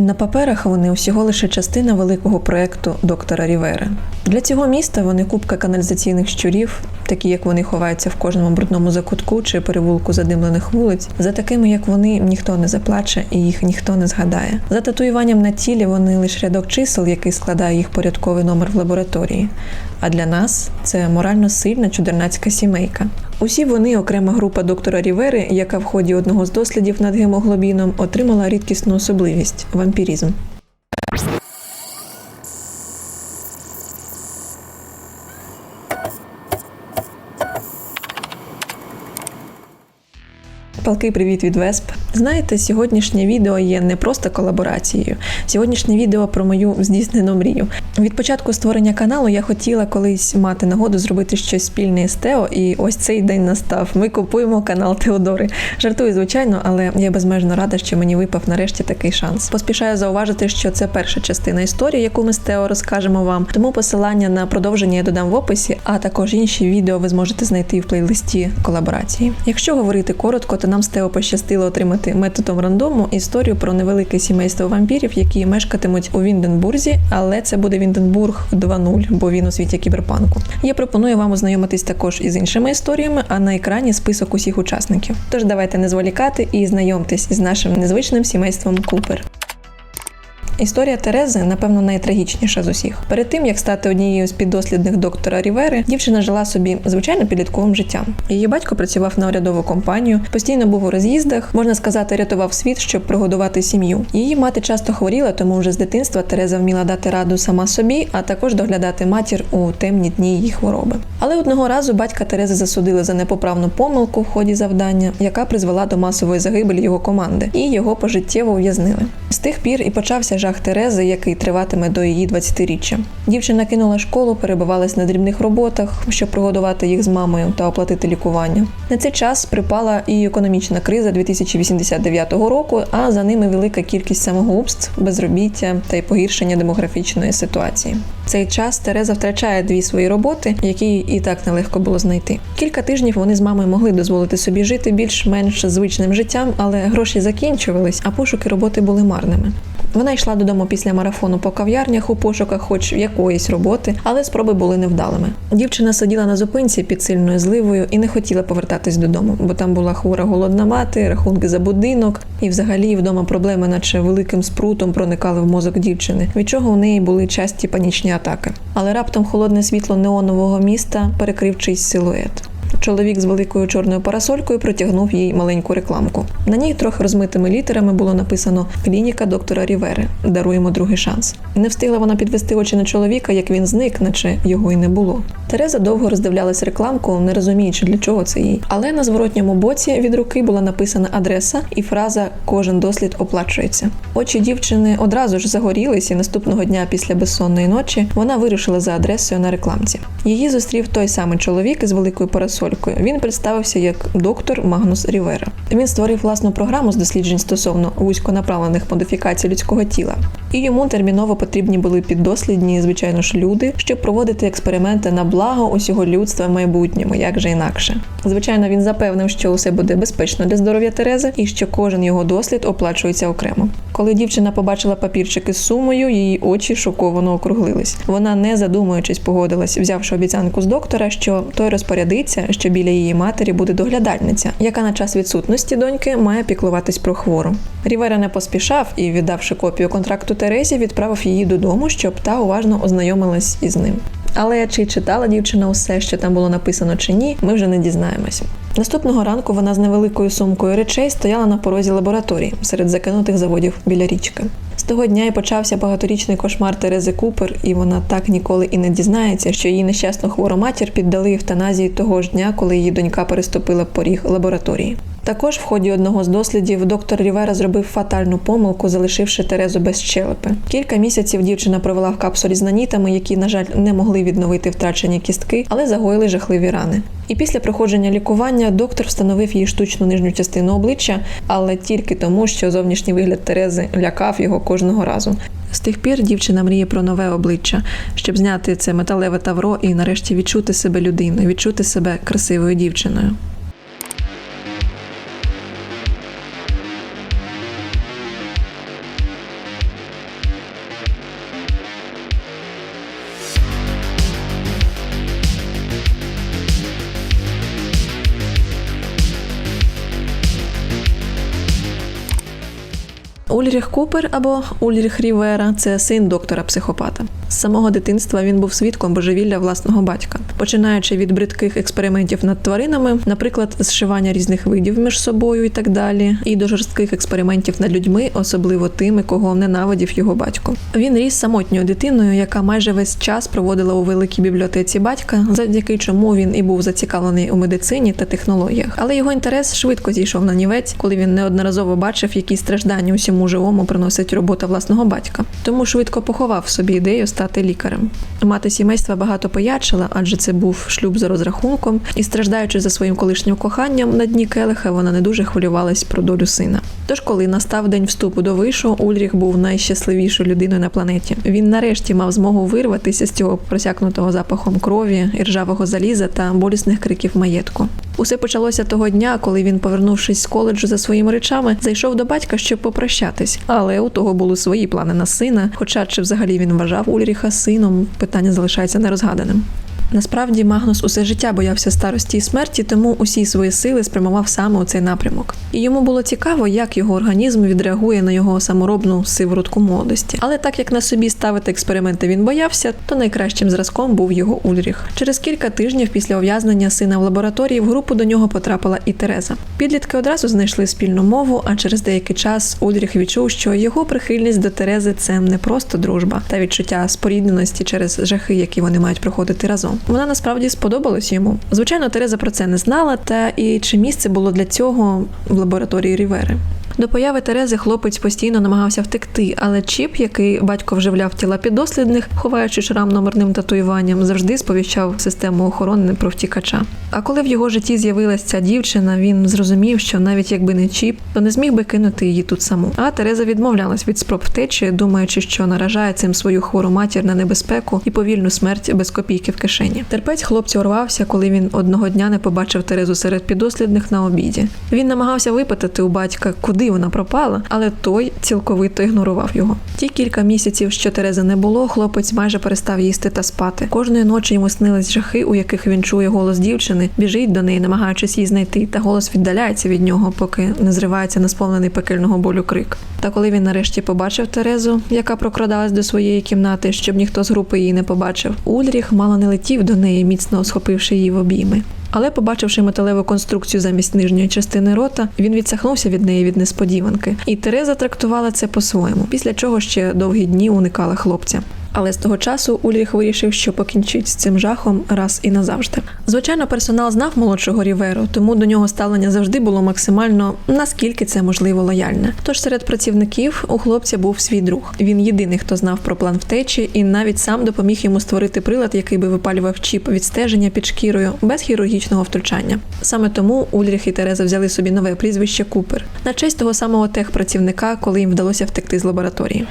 На паперах вони усього лише частина великого проекту доктора Рівери. Для цього міста вони купка каналізаційних щурів, такі як вони ховаються в кожному брудному закутку чи перевулку задимлених вулиць. За такими, як вони, ніхто не заплаче і їх ніхто не згадає. За татуюванням на тілі вони лише рядок чисел, який складає їх порядковий номер в лабораторії. А для нас це морально сильна чудернацька сімейка. Усі вони окрема група доктора Рівери, яка в ході одного з дослідів над гемоглобіном отримала рідкісну особливість вампірізм. Палкий привіт від Весп. Знаєте, сьогоднішнє відео є не просто колаборацією. Сьогоднішнє відео про мою здійснену мрію. Від початку створення каналу я хотіла колись мати нагоду зробити щось спільне з Тео, і ось цей день настав. Ми купуємо канал Теодори. Жартую, звичайно, але я безмежно рада, що мені випав нарешті такий шанс. Поспішаю зауважити, що це перша частина історії, яку ми з Тео розкажемо вам. Тому посилання на продовження я додам в описі, а також інші відео ви зможете знайти в плейлисті колаборації. Якщо говорити коротко, то нам з Тео пощастило отримати методом рандому історію про невелике сімейство вампірів, які мешкатимуть у Вінденбурзі, але це буде Вінденбург 2.0, бо він у світі кіберпанку. Я пропоную вам ознайомитись також із іншими історіями, а на екрані список усіх учасників. Тож давайте не зволікати і знайомтесь із нашим незвичним сімейством Купер. Історія Терези, напевно, найтрагічніша з усіх. Перед тим як стати однією з піддослідних доктора Рівери, дівчина жила собі звичайно підлітковим життям. Її батько працював на урядову компанію, постійно був у роз'їздах, можна сказати, рятував світ, щоб прогодувати сім'ю. Її мати часто хворіла, тому вже з дитинства Тереза вміла дати раду сама собі, а також доглядати матір у темні дні її хвороби. Але одного разу батька Терези засудили за непоправну помилку в ході завдання, яка призвела до масової загибелі його команди, і його пожиттєво ув'язнили. З тих пір і почався жах Терези, який триватиме до її 20-річчя. Дівчина кинула школу, перебивалась на дрібних роботах, щоб прогодувати їх з мамою та оплатити лікування. На цей час припала і економічна криза 2089 року, а за ними велика кількість самогубств, безробіття та й погіршення демографічної ситуації. В цей час Тереза втрачає дві свої роботи, які і так нелегко було знайти. Кілька тижнів вони з мамою могли дозволити собі жити більш-менш звичним життям, але гроші закінчувались, а пошуки роботи були марними. Вона йшла додому після марафону по кав'ярнях у пошуках, хоч якоїсь роботи, але спроби були невдалими. Дівчина сиділа на зупинці під сильною зливою і не хотіла повертатись додому, бо там була хвора голодна мати, рахунки за будинок, і взагалі вдома проблеми, наче великим спрутом, проникали в мозок дівчини, від чого у неї були часті панічні атаки. Але раптом холодне світло неонового міста перекрив чийсь силует. Чоловік з великою чорною парасолькою протягнув їй маленьку рекламку. На ній трохи розмитими літерами було написано Клініка доктора Рівери. Даруємо другий шанс. Не встигла вона підвести очі на чоловіка, як він зник, наче його й не було. Тереза довго роздивлялась рекламку, не розуміючи, для чого це їй. Але на зворотньому боці від руки була написана адреса і фраза Кожен дослід оплачується. Очі дівчини одразу ж загорілись, і наступного дня після безсонної ночі вона вирушила за адресою на рекламці. Її зустрів той самий чоловік із великою парасолькою. Він представився як доктор Магнус Рівера. Він створив власну програму з досліджень стосовно вузьконаправлених модифікацій людського тіла. І йому терміново потрібні були піддослідні, звичайно ж, люди, щоб проводити експерименти на благо усього людства в майбутньому, як же інакше. Звичайно, він запевнив, що усе буде безпечно для здоров'я Терези і що кожен його дослід оплачується окремо. Коли дівчина побачила папірчики з сумою, її очі шоковано округлились. Вона, не задумуючись, погодилась, взявши обіцянку з доктора, що той розпорядиться, що біля її матері буде доглядальниця, яка на час відсутності доньки має піклуватись про хвору. Рівера не поспішав і, віддавши копію контракту Терезі, відправив її додому, щоб та уважно ознайомилась із ним. Але чи читала дівчина усе, що там було написано чи ні, ми вже не дізнаємося. Наступного ранку вона з невеликою сумкою речей стояла на порозі лабораторії серед закинутих заводів біля річки. З того дня і почався багаторічний кошмар Терези Купер, і вона так ніколи і не дізнається, що її нещасну хвору матір піддали евтаназії того ж дня, коли її донька переступила поріг лабораторії. Також в ході одного з дослідів доктор Рівера зробив фатальну помилку, залишивши Терезу без щелепи. Кілька місяців дівчина провела в капсулі з нанітами, які, на жаль, не могли відновити втрачені кістки, але загоїли жахливі рани. І після проходження лікування доктор встановив їй штучну нижню частину обличчя, але тільки тому, що зовнішній вигляд Терези лякав його кожного разу. З тих пір дівчина мріє про нове обличчя, щоб зняти це металеве тавро і нарешті відчути себе людиною, відчути себе красивою дівчиною. Ульріх Купер або Ульріх Рівера це син доктора психопата. З самого дитинства він був свідком божевілля власного батька, починаючи від бридких експериментів над тваринами, наприклад, зшивання різних видів між собою і так далі, і до жорстких експериментів над людьми, особливо тими, кого ненавидів його батько. Він ріс самотньою дитиною, яка майже весь час проводила у великій бібліотеці батька, завдяки чому він і був зацікавлений у медицині та технологіях. Але його інтерес швидко зійшов на нівець, коли він неодноразово бачив, які страждання усьому живому приносить робота власного батька. Тому швидко поховав собі ідею стати лікарем. Мати сімейства багато поячила, адже це був шлюб за розрахунком, і страждаючи за своїм колишнім коханням на дні келиха, вона не дуже хвилювалась про долю сина. Тож, коли настав день вступу до вишу, Ульріх був найщасливішою людиною на планеті. Він нарешті мав змогу вирватися з цього просякнутого запахом крові, іржавого заліза та болісних криків маєтку. Усе почалося того дня, коли він, повернувшись з коледжу за своїми речами, зайшов до батька, щоб попрощатись. Але у того були свої плани на сина. Хоча чи взагалі він вважав Ульріха сином, питання залишається нерозгаданим. Насправді Магнус усе життя боявся старості і смерті, тому усі свої сили спрямував саме у цей напрямок. І йому було цікаво, як його організм відреагує на його саморобну сиворотку молодості. Але так як на собі ставити експерименти він боявся, то найкращим зразком був його Ульріх. Через кілька тижнів після ув'язнення сина в лабораторії в групу до нього потрапила і Тереза. Підлітки одразу знайшли спільну мову, а через деякий час Ульріх відчув, що його прихильність до Терези це не просто дружба та відчуття спорідненості через жахи, які вони мають проходити разом. Вона насправді сподобалась йому. Звичайно, Тереза про це не знала, та і чи місце було для цього в лабораторії Рівери. До появи Терези хлопець постійно намагався втекти, але чіп, який батько вживляв тіла піддослідних, ховаючи шрам номерним татуюванням, завжди сповіщав систему охорони про втікача. А коли в його житті з'явилася ця дівчина, він зрозумів, що навіть якби не чіп, то не зміг би кинути її тут саму. А Тереза відмовлялась від спроб втечі, думаючи, що наражає цим свою хвору матір на небезпеку і повільну смерть без копійки в кишені. Терпець хлопцю урвався, коли він одного дня не побачив Терезу серед піддослідних на обіді. Він намагався випитати у батька, куди вона пропала, але той цілковито ігнорував його. Ті кілька місяців, що Терези не було, хлопець майже перестав їсти та спати. Кожної ночі йому снились жахи, у яких він чує голос дівчини, біжить до неї, намагаючись її знайти, та голос віддаляється від нього, поки не зривається на сповнений пекельного болю крик. Та коли він нарешті побачив Терезу, яка прокрадалась до своєї кімнати, щоб ніхто з групи її не побачив, Ульріх мало не летів до неї, міцно схопивши її в обійми. Але, побачивши металеву конструкцію замість нижньої частини рота, він відсахнувся від неї від несподіванки, і Тереза трактувала це по-своєму, після чого ще довгі дні уникала хлопця. Але з того часу Ульріх вирішив, що покінчить з цим жахом раз і назавжди. Звичайно, персонал знав молодшого Ріверу, тому до нього ставлення завжди було максимально наскільки це можливо лояльне. Тож серед працівників у хлопця був свій друг. Він єдиний, хто знав про план втечі, і навіть сам допоміг йому створити прилад, який би випалював чіп відстеження під шкірою без хірургічного втручання. Саме тому Ульріх і Тереза взяли собі нове прізвище Купер на честь того самого техпрацівника, коли їм вдалося втекти з лабораторії.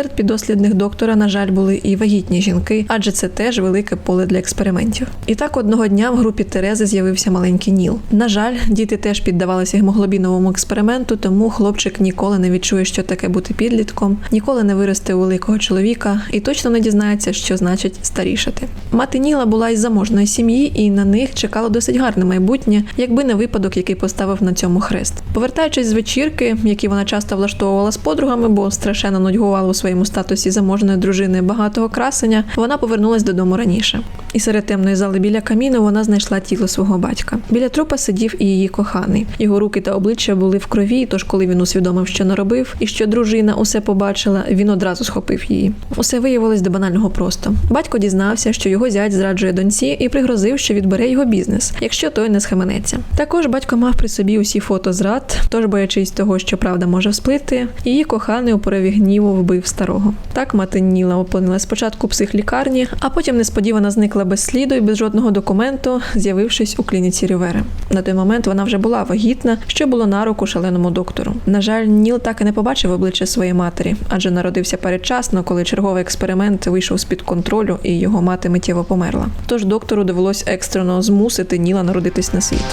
Серед підослідних доктора, на жаль, були і вагітні жінки, адже це теж велике поле для експериментів. І так одного дня в групі Терези з'явився маленький Ніл. На жаль, діти теж піддавалися гемоглобіновому експерименту, тому хлопчик ніколи не відчує, що таке бути підлітком, ніколи не виросте у великого чоловіка і точно не дізнається, що значить старішати. Мати Ніла була із заможної сім'ї, і на них чекало досить гарне майбутнє, якби не випадок, який поставив на цьому хрест. Повертаючись з вечірки, які вона часто влаштовувала з подругами, бо страшенно нудьгувала у своєму статусі заможної дружини багатого красення, вона повернулась додому раніше. І серед темної зали біля каміну вона знайшла тіло свого батька. Біля трупа сидів і її коханий. Його руки та обличчя були в крові, тож коли він усвідомив, що наробив, і що дружина усе побачила, він одразу схопив її. Усе виявилось до банального просто. Батько дізнався, що його зять зраджує доньці, і пригрозив, що відбере його бізнес, якщо той не схаменеться. Також батько мав при собі усі фото зрад, тож боячись того, що правда може всплити, її коханий у пориві гніву вбив старого. Так мати Ніла опинилась спочатку психлікарні, а потім несподівано зникла без сліду і без жодного документу, з'явившись у клініці Рівери. На той момент вона вже була вагітна, що було на руку шаленому доктору. На жаль, Ніл так і не побачив обличчя своєї матері, адже народився передчасно, коли черговий експеримент вийшов з під контролю і його мати миттєво померла. Тож доктору довелось екстрено змусити Ніла народитись на світ.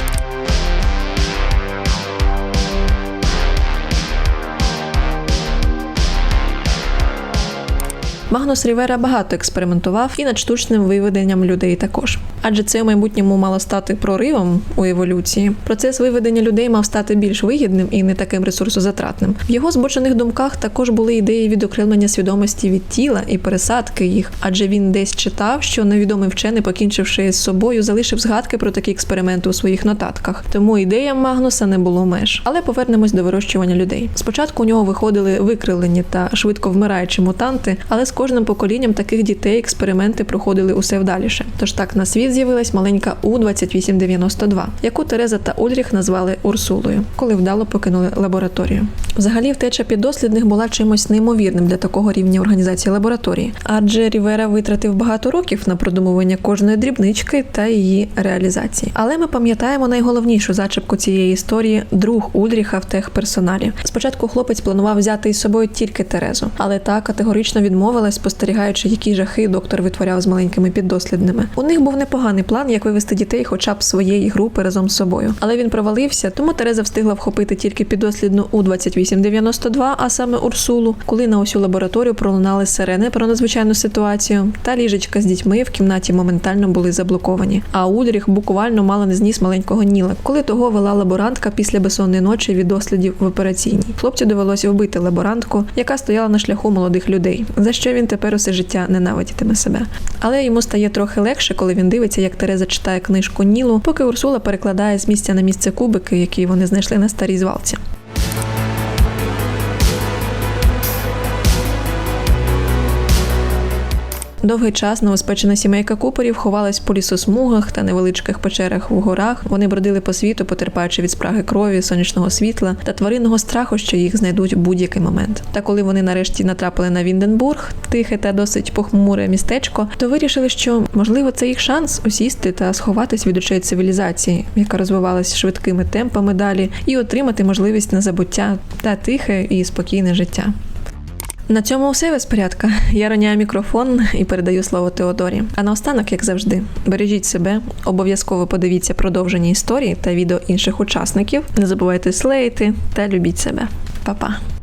Магнус Рівера багато експериментував і над штучним виведенням людей також. Адже це в майбутньому мало стати проривом у еволюції. Процес виведення людей мав стати більш вигідним і не таким ресурсозатратним. В його збочених думках також були ідеї відокремлення свідомості від тіла і пересадки їх, адже він десь читав, що невідомий вчений, покінчивши з собою, залишив згадки про такі експерименти у своїх нотатках. Тому ідеям Магнуса не було меж. Але повернемось до вирощування людей. Спочатку у нього виходили викривлені та швидко вмираючі мутанти, але з кожним поколінням таких дітей експерименти проходили усе вдаліше. Тож так на світ з'явилась маленька У-2892, яку Тереза та Ульріх назвали Урсулою, коли вдало покинули лабораторію. Взагалі, втеча піддослідних була чимось неймовірним для такого рівня організації лабораторії, адже Рівера витратив багато років на продумування кожної дрібнички та її реалізації. Але ми пам'ятаємо найголовнішу зачепку цієї історії друг Ульріха в техперсоналі. Спочатку хлопець планував взяти із собою тільки Терезу, але та категорично відмовилась, спостерігаючи, які жахи доктор витворяв з маленькими піддослідними. У них був непоганий план, як вивести дітей, хоча б своєї групи разом з собою. Але він провалився, тому Тереза встигла вхопити тільки піддослідну у 2892, а саме Урсулу, коли на усю лабораторію пролунали сирени про надзвичайну ситуацію, та ліжечка з дітьми в кімнаті моментально були заблоковані. А Ульріх буквально мало не зніс маленького Ніла, коли того вела лаборантка після безсонної ночі від дослідів в операційній. Хлопцю довелося вбити лаборантку, яка стояла на шляху молодих людей, за що він тепер усе життя ненавидітиме себе. Але йому стає трохи легше, коли він дивиться, як Тереза читає книжку Нілу, поки Урсула перекладає з місця на місце кубики, які вони знайшли на старій звалці. Довгий час новоспечена сімейка куперів ховалась по лісосмугах та невеличких печерах в горах. Вони бродили по світу, потерпаючи від спраги крові, сонячного світла та тваринного страху, що їх знайдуть в будь-який момент. Та коли вони нарешті натрапили на Вінденбург, тихе та досить похмуре містечко, то вирішили, що можливо це їх шанс усісти та сховатись від очей цивілізації, яка розвивалась швидкими темпами далі, і отримати можливість на забуття та тихе і спокійне життя. На цьому все безпорядка. Я роняю мікрофон і передаю слово Теодорі. А наостанок, як завжди, бережіть себе, обов'язково подивіться продовження історії та відео інших учасників. Не забувайте слеїти та любіть себе. Па-па!